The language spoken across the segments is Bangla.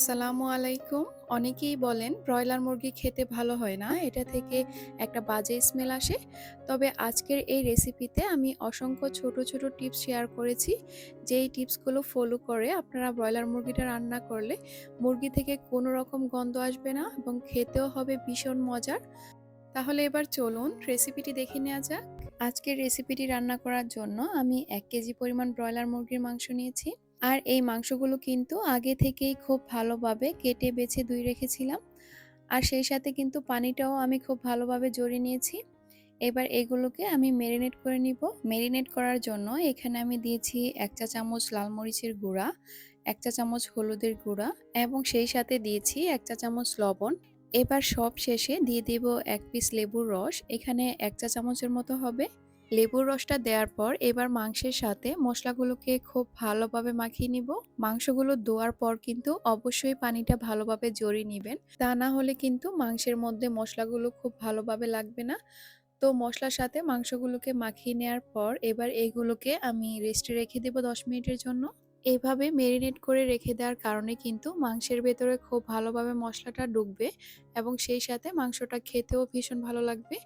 আসসালামু আলাইকুম। অনেকেই বলেন ব্রয়লার মুরগি খেতে ভালো হয় না। এটা থেকে একটা বাজে স্মেল আসে। তবে আজকের এই রেসিপিতে আমি অসংখ্য ছোট, ছোট টিপস শেয়ার করেছি। যেই টিপসগুলো ফলো করে আপনারা ব্রয়লার মুরগিটা রান্না করলে মুরগি থেকে কোনো রকম গন্ধ আসবে না এবং খেতেও হবে ভীষণ মজার। তাহলে এবার চলুন রেসিপিটি দেখে নেওয়া যাক। আজকের রেসিপিটি রান্না করার জন্য আমি এক কেজি পরিমাণ ব্রয়লার মুরগির মাংস নিয়েছি। আর এই মাংসগুলো কিন্তু আগে থেকেই খুব ভালোভাবে কেটে বেছে ধুয়ে রেখেছিলাম। আর সেই সাথে কিন্তু পানিটাও আমি খুব ভালোভাবে জড়িয়ে নিয়েছি। এবার এগুলোকে আমি ম্যারিনেট করে নিব। ম্যারিনেট করার জন্য এখানে আমি দিয়েছি এক চা চামচ লাল মরিচের গুঁড়া, এক চা চামচ হলুদের গুঁড়া এবং সেই সাথে দিয়েছি এক চা চামচ লবণ। এবার সব শেষে দিয়ে দেব এক পিস লেবুর রস। এখানে এক চা চামচের মতো হবে। লেবুর রসটা দেওয়ার পর এবার মাংসের সাথে মশলাগুলোকে খুব ভালোভাবে মাখিয়ে নিব। মাংসগুলো ধোয়ার পর কিন্তু অবশ্যই পানিটা ভালোভাবে জড়িয়ে নেবেন। তা না হলে কিন্তু মাংসের মধ্যে মশলাগুলো খুব ভালোভাবে লাগবে না। তো মশলার সাথে মাংসগুলোকে মাখিয়ে নেওয়ার পর এবার এগুলোকে আমি রেস্টে রেখে দেব দশ মিনিটের জন্য। এইভাবে মেরিনেট করে রেখে দেওয়ার কারণে কিন্তু মাংসের ভেতরে খুব ভালোভাবে মশলাটা ঢুকবে এবং সেই সাথে মাংসটা খেতেও ভীষণ ভালো লাগবে।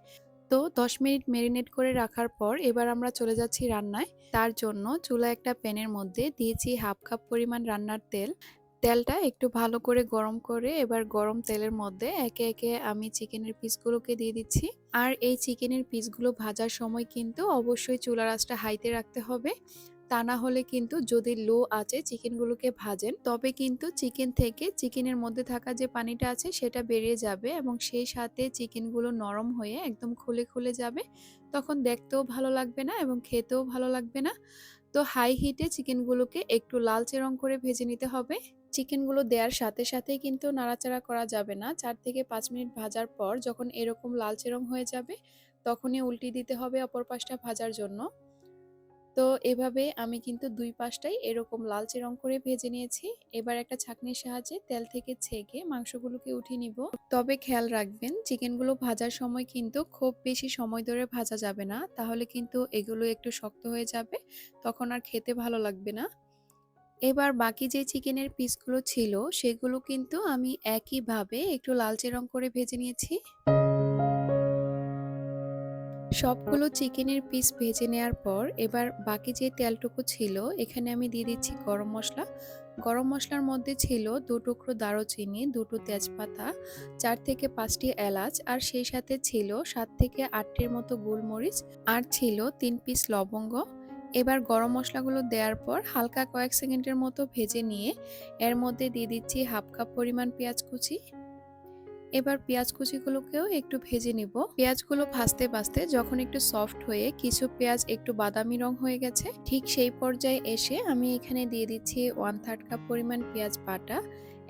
তো ১০ মিনিট মেরিনেট করে রাখার পর এবার আমরা চলে যাচ্ছি রান্নায়। তার জন্য চুলা একটা প্যানের মধ্যে দিয়েছি হাফ কাপ পরিমাণ রান্নার তেল। তেলটা একটু ভালো করে গরম করে এবার গরম তেলের মধ্যে একে একে আমি চিকেনের পিসগুলোকে দিয়ে দিচ্ছি। আর এই চিকেনের পিসগুলো ভাজার সময় কিন্তু অবশ্যই চুলার আঁচটা হাইতে রাখতে হবে। তা না হলে কিন্তু যদি লো আছে চিকেনগুলোকে ভাজেন, তবে কিন্তু চিকেন থেকে চিকেনের মধ্যে থাকা যে পানিটা আছে সেটা বেরিয়ে যাবে এবং সেই সাথে চিকেনগুলো নরম হয়ে একদম খুলে খুলে যাবে। তখন দেখতেও ভালো লাগবে না এবং খেতেও ভালো লাগবে না। তো হাই হিটে চিকেনগুলোকে একটু লালচে রং করে ভেজে নিতে হবে। চিকেনগুলো দেওয়ার সাথে সাথেই কিন্তু নাড়াচাড়া করা যাবে না। চার থেকে পাঁচ মিনিট ভাজার পর যখন এরকম লালচে রং হয়ে যাবে, তখনই উল্টি দিতে হবে অপর পাশটা ভাজার জন্য। তো এভাবে আমি কিন্তু দুই পাশটাই এরকম লালচে রং করে ভেজে নিয়েছি। এবার একটা ছাঁকনির সাহায্যে তেল থেকে ছেঁকে মাংসগুলোকে উঠিয়ে নিব। তবে খেয়াল রাখবেন, চিকেনগুলো ভাজার সময় কিন্তু খুব বেশি সময় ধরে ভাজা যাবে না। তাহলে কিন্তু এগুলো একটু শক্ত হয়ে যাবে, তখন আর খেতে ভালো লাগবে না। এবার বাকি যে চিকেনের পিসগুলো ছিল, সেগুলো কিন্তু আমি একইভাবে একটু লালচে রং করে ভেজে নিয়েছি। সবগুলো চিকেনের পিস ভেজে নেওয়ার পর এবার বাকি যে তেলটুকু ছিল, এখানে আমি দিয়ে দিচ্ছি গরম মশলা। গরম মশলার মধ্যে ছিল দু টুকরো দারুচিনি, দুটো তেজপাতা, চার থেকে পাঁচটি এলাচ আর সেই সাথে ছিল সাত থেকে আটটির মতো গোলমরিচ আর ছিল তিন পিস লবঙ্গ। এবার গরম মশলাগুলো দেওয়ার পর হালকা কয়েক সেকেন্ডের মতো ভেজে নিয়ে এর মধ্যে দিয়ে দিচ্ছি হাফ কাপ পরিমাণ পেঁয়াজ কুচি এবার পেঁয়াজ কুচিগুলোকেও একটু ভেজে নিব। পেঁয়াজগুলো ভাজতে ভাজতে যখন একটু সফট হয়ে কিছু পেঁয়াজ একটু বাদামি রং হয়ে গেছে, ঠিক সেই পর্যায়ে এসে আমি এখানে দিয়ে দিচ্ছি ওয়ান থার্ড কাপ পরিমাণ পেঁয়াজ বাটা,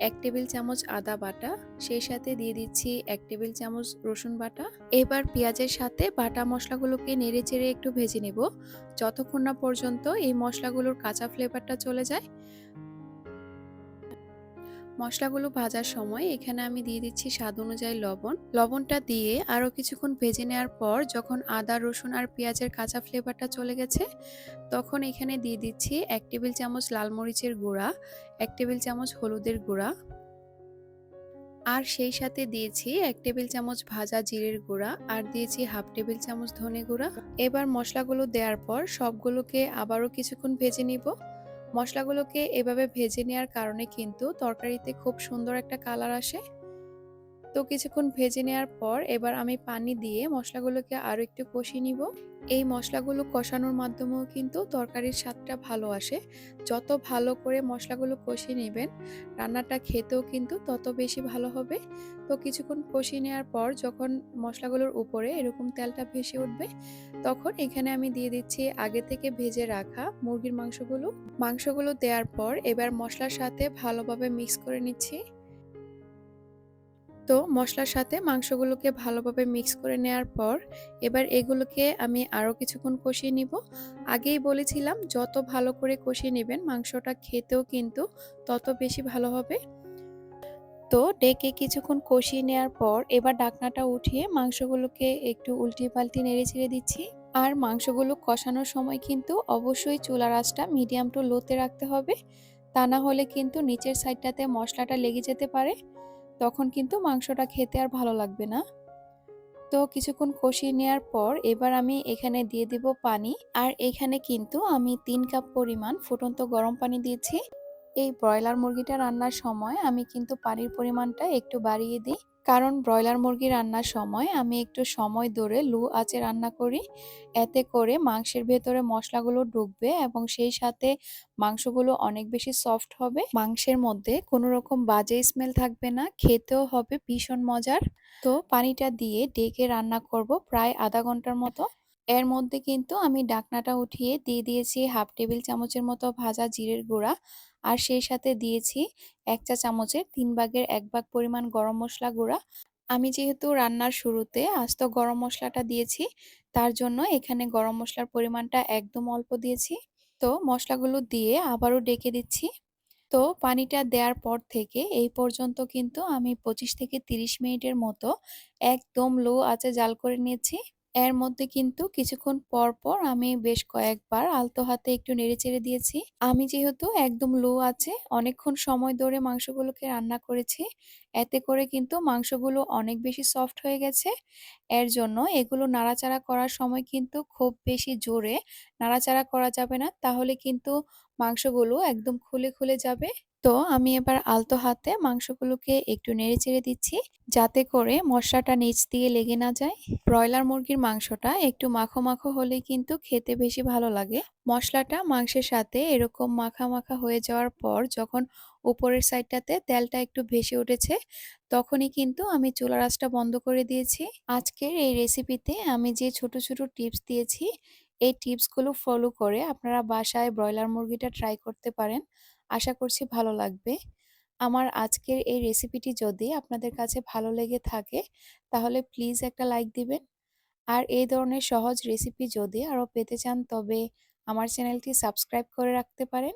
এক টেবিল চামচ আদা বাটা, সেই সাথে দিয়ে দিচ্ছি এক টেবিল চামচ রসুন বাটা। এবার পেঁয়াজের সাথে বাটা মশলাগুলোকে নেড়ে চেড়ে একটু ভেজে নেব। যতক্ষণ না পর্যন্ত এই মশলাগুলোর কাঁচা ফ্লেভারটা চলে যায় মশলাগুলো ভাজার সময় এখানে আমি দিয়ে দিচ্ছি স্বাদ অনুযায়ী লবণ। লবণটা দিয়ে আরও কিছুক্ষণ ভেজে নেওয়ার পর যখন আদা, রসুন আর পেঁয়াজের কাঁচা ফ্লেভারটা চলে গেছে, তখন এখানে দিয়ে দিচ্ছি এক টেবিল চামচ লাল মরিচের গুঁড়া, এক টেবিল চামচ হলুদের গুঁড়া আর সেই সাথে দিয়েছি এক টেবিল চামচ ভাজা জিরের গুঁড়া আর দিয়েছি হাফ টেবিল চামচ ধনে গুঁড়া। এবার মশলাগুলো দেওয়ার পর সবগুলোকে আবারও কিছুক্ষণ ভেজে নিব। মশলাগুলোকে এভাবে ভেজে নেওয়ার কারণে কিন্তু তরকারিতে খুব সুন্দর একটা কালার আসে। তো কিছুক্ষণ ভেজে নেওয়ার পর এবার আমি পানি দিয়ে মশলাগুলোকে আরও একটু কষিয়ে নিব। এই মশলাগুলো কষানোর মাধ্যমেও কিন্তু তরকারির স্বাদটা ভালো আসে। যত ভালো করে মশলাগুলো কষিয়ে নেবেন, রান্নাটা খেতেও কিন্তু তত বেশি ভালো হবে। তো কিছুক্ষণ কষিয়ে নেওয়ার পর যখন মশলাগুলোর উপরে এরকম তেলটা ভেসে উঠবে, তখন এখানে আমি দিয়ে দিচ্ছি আগে থেকে ভেজে রাখা মুরগির মাংসগুলো। মাংসগুলো দেওয়ার পর এবার মশলার সাথে ভালোভাবে মিক্স করে নিচ্ছি। তো মশলার সাথে মাংসগুলোকে ভালোভাবে মিক্স করে নেওয়ার পর এবার এগুলোকে আমি আরও কিছুক্ষণ কষিয়ে নিব। আগেই বলেছিলাম, যত ভালো করে কষিয়ে নেবেন মাংসটা খেতেও কিন্তু তত বেশি ভালো হবে। তো ডেকে কিছুক্ষণ কষিয়ে নেওয়ার পর এবার ডাকনাটা উঠিয়ে মাংসগুলোকে একটু উল্টি পাল্টি নেড়ে ছেড়ে দিচ্ছি। আর মাংসগুলো কষানোর সময় কিন্তু অবশ্যই চুলা আঁচটা মিডিয়াম টু লোতে রাখতে হবে। তা না হলে কিন্তু নিচের সাইডটাতে মশলাটা লেগে যেতে পারে। তখন কিন্তু মাংসটা খেতে আর ভালো লাগবে না। তো কিছুক্ষণ কষিয়ে নেওয়ার পর এবার আমি এখানে দিয়ে দিব পানি। আর এখানে কিন্তু আমি তিন কাপ পরিমাণ ফুটন্ত গরম পানি দিয়েছি। এই ব্রয়লার মুরগিটা রান্নার সময় আমি কিন্তু পানির পরিমাণটা একটু বাড়িয়ে দিই। কারণ ব্রয়লার মুরগি রান্নার সময় আমি একটু সময় ধরে লু আঁচে রান্না করি। এতে করে মাংসের ভেতরে মশলাগুলো ঢুকবে এবং সেই সাথে মাংসগুলো অনেক বেশি সফট হবে। মাংসের মধ্যে কোনো রকম বাজে স্মেল থাকবে না, খেতেও হবে ভীষণ মজার। তো পানিটা দিয়ে ডেকে রান্না করব প্রায় আধা ঘণ্টার মতো। এর মধ্যে কিন্তু আমি ডাকনাটা উঠিয়ে দিয়ে দিয়েছি হাফ টেবিল চামচের মতো ভাজা জিরের গুঁড়া। আর সেই সাথে দিয়েছি এক চা চামচের তিন ভাগের এক ভাগ পরিমাণ গরম মশলা গুঁড়া। আমি যেহেতু রান্নার শুরুতে আস্ত গরম মশলাটা দিয়েছি, তার জন্য এখানে গরম মশলার পরিমাণটা একদম অল্প দিয়েছি। তো মশলাগুলো দিয়ে আবারও ডেকে দিচ্ছি। তো পানিটা দেওয়ার পর থেকে এই পর্যন্ত কিন্তু আমি পঁচিশ থেকে তিরিশ মিনিটের মতো একদম লো আঁচে জাল করে নিয়েছি। এর মধ্যে কিন্তু কিছুক্ষণ পর পর আমি বেশ কয়েকবার আলতো হাতে একটু নেড়ে চেড়ে দিয়েছি। আমি যেহেতু একদম লো আছে, অনেকক্ষণ সময় ধরে মাংসগুলোকে রান্না করেছি এতে করে কিন্তু মাংসগুলো অনেক বেশি সফট হয়ে গেছে। এর জন্য এগুলো নাড়াচাড়া করার সময় কিন্তু খুব বেশি জোরে নাড়াচাড়া করা যাবে না। তাহলে কিন্তু মাংসগুলো একদম খুলে খুলে যাবে। তো আমি এবার আলতো হাতে মাংসগুলোকে একটু নেড়ে চেড়ে দিচ্ছি যাতে করে মশলাটা নিচ দিয়ে লেগে না যায়। ব্রয়লার মুরগির মাংসটা একটু মাখো মাখো হলে কিন্তু খেতে বেশি ভালো লাগে। মশলাটা মাংসের সাথে এরকম মাখা মাখা হয়ে যাওয়ার পর যখন উপরের সাইডটাতে তেলটা একটু ভেসে উঠেছে, তখনই কিন্তু আমি চুলা রাসটা বন্ধ করে দিয়েছি। আজকের এই রেসিপিতে আমি যে ছোট ছোট টিপস দিয়েছি, এই টিপসগুলো ফলো করে আপনারা বাসায় ব্রয়লার মুরগিটা ট্রাই করতে পারেন। আশা করছি ভালো লাগবে। আমার আজকের এই রেসিপিটি যদি আপনাদের কাছে ভালো লেগে থাকে, তাহলে প্লিজ একটা লাইক দিবেন। আর এই ধরনের সহজ রেসিপি যদি আরও পেতে চান, তবে আমার চ্যানেলটি সাবস্ক্রাইব করে রাখতে পারেন।